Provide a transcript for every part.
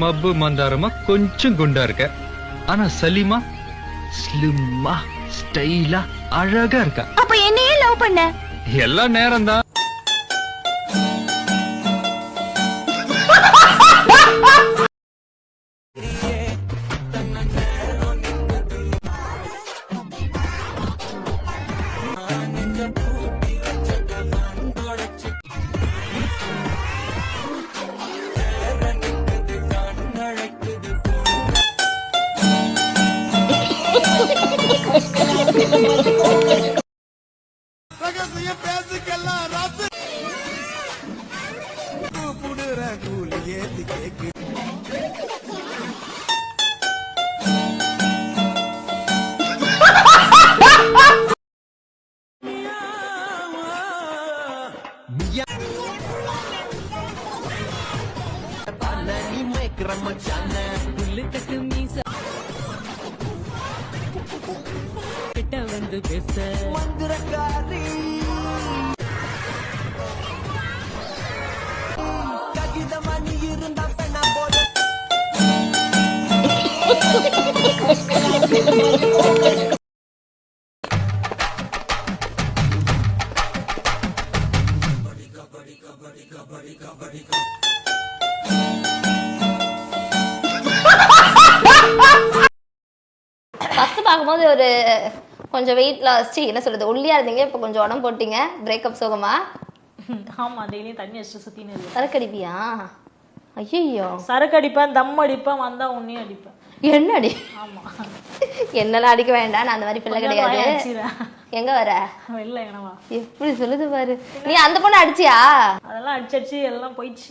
மப்பு மந்தாரமா கொஞ்சம் குண்டா இருக்க. ஆனா சலீமா ஸ்லிம்மா ஸ்டைலா அழகா இருக்கா. அப்ப என்னையே லவ் பண்ண? எல்லாம் நேரம் தான் ரகசிய பேசுக்கெல்லாம் ராசு புடுற கூலி ஏத்தி கேக்கு மந்திரக்காரி. பார்க்கும்போது ஒரு கொஞ்சம் வெயிட் லாஸ் என்ன சொல்றது ஒல்லியா இருந்தீங்க இப்போ கொஞ்சம் உடம்பு போட்டீங்க பிரேக்கப் சோகமா? ஆமா டெய்லியும் தண்ணி வச்சுட்டு சுத்தின்னு இருக்கு சரக்கடிப்பியா? ஐயோ சரக்கு அடிப்பேன் தம் அடிப்பேன் வந்தா உன்னையும் அடிப்பேன். என்னடி ஆமா. என்னெல்லாம் அடிக்க வேண்டாம் நான் அந்த மாதிரி பிள்ளை கிடையாது. எங்க வர? வெளில என்னவா எப்படி சொல்லுது பாரு. நீ அந்த பொண்ணு அடிச்சியா? அதெல்லாம் அடிச்சு அடிச்சு எல்லாம் போயிடுச்சு.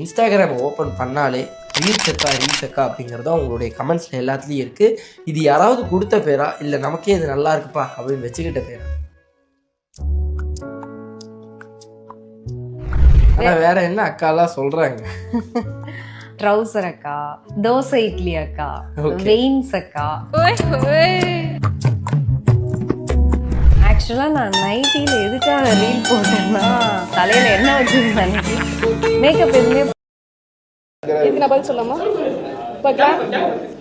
இன்ஸ்டாகிராம் ஓப்பன் பண்ணாலே ரீல்ஸ் இருக்கா அப்படிங்கிறது தான் உங்களுடைய கமெண்ட்ஸில் எல்லாத்துலேயும் இருக்குது இது யாராவது கொடுத்த பேரா? இல்லை நமக்கே இது நல்லா இருக்குப்பா அப்படின்னு வச்சுக்கிட்ட பேரா? ஆனால் வேற என்ன அக்காலாம் சொல்கிறாங்க ட்ரௌசர் அக்கா தோசை இட்லி அக்கா. வெயின்ஸ் அக்கா. ஆக்சுவலாக நான் நைட்டியில் எதுக்காக ரீல் போட்டேன்னா தலையில் என்ன வச்சிருந்தேன் மேக்கப் எதுவுமே இதுக்கு நான் பதில் சொல்லாமா இப்போ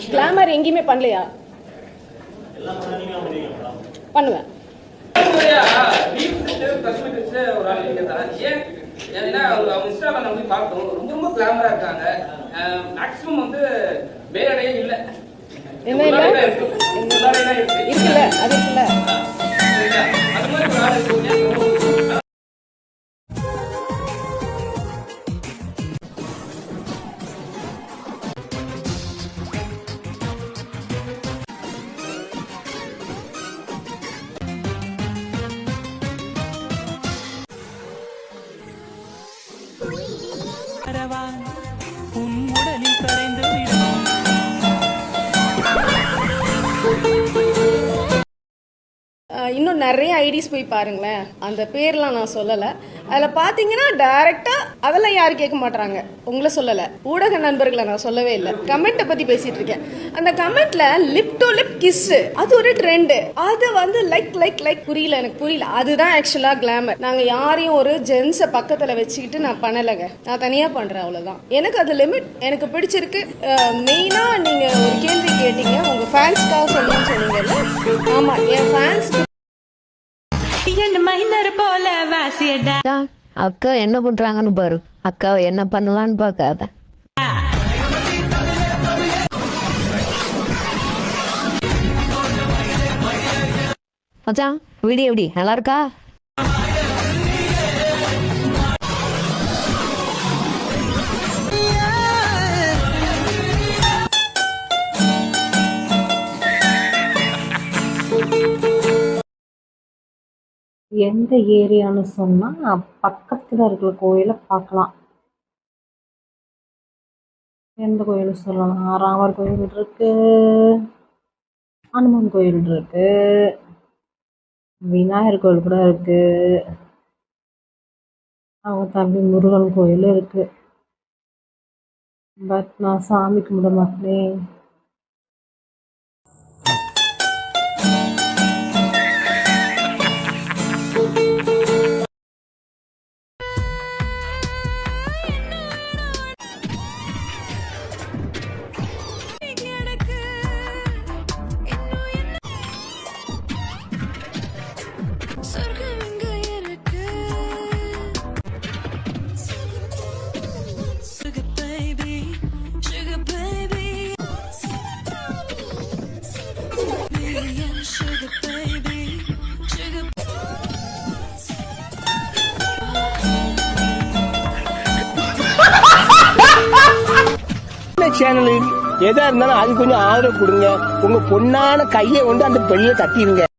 கிளாமர் எங்கேயுமே பண்ணலையா? பண்ணுவேன். ஏன்னா அவங்க அவங்க இன்ஸ்டாகிராம் நம்ம போய் பார்த்தோம் ரொம்ப ரொம்ப கிளாமரா இருக்காங்க மேக்ஸிமம் வந்து மேலடையே இல்ல? என்ன இல்ல? இருக்குல்ல அது இருக்குல்ல. இன்னும் நிறைய ஐடிஸ் போய் பாருங்களேன். அந்த பேர்லாம் நான் சொல்லலை. அதில் பார்த்தீங்கன்னா டேரெக்டாக அதெல்லாம் யாரும் கேட்க மாட்றாங்க. உங்களை சொல்லலை. ஊடக நண்பர்களை நான் சொல்லவே இல்லை. கமெண்ட்டை பற்றி பேசிகிட்டு இருக்கேன். அந்த கமெண்ட்டில் லிப் டு லிப் கிஸ்ஸு அது ஒரு ட்ரெண்டு அது வந்து லைக் லைக் லைக் புரியல எனக்கு புரியல. அதுதான் ஆக்சுவலாக கிளாமர் நாங்கள் யாரையும் ஒரு ஜென்ஸை பக்கத்தில் வச்சுக்கிட்டு நான் பண்ணலைங்க. நான் தனியாக பண்ணுறேன் அவ்வளோதான் எனக்கு அது லிமிட் எனக்கு பிடிச்சிருக்கு. மெயினாக நீங்கள் ஒரு கேள்வி கேட்டீங்க. உங்கள் ஃபேன்ஸ்க்காக சொல்லணும்னு சொன்னீங்கல்ல? ஆமாம் என் ஃபேன்ஸ் அக்கா என்ன பண்றாங்கன்னு பாரு. அக்கா என்ன பண்ணலான்னு பார்க்காத மச்சான் வீடியோ எப்படி? நல்லா இருக்கா? எந்த ஏரியான்னு சொன்னால் பக்கத்தில் இருக்கிற கோயிலை பார்க்கலாம். எந்த கோயில் சொல்லலாம்? ராமர் கோயில் இருக்கு. ஹனுமான் கோயில் இருக்கு. விநாயகர் கோயில் கூட இருக்கு. அவங்க தம்பி முருகன் கோயில் இருக்கு. பட் நான் சாமி கும்பிட மாட்டேன். சேனல் எதா இருந்தாலும் அது கொஞ்சம் ஆதரவு கொடுங்க. உங்க பொண்ணான கையை கொண்டு அந்த பெண்ணில தட்டிடுங்க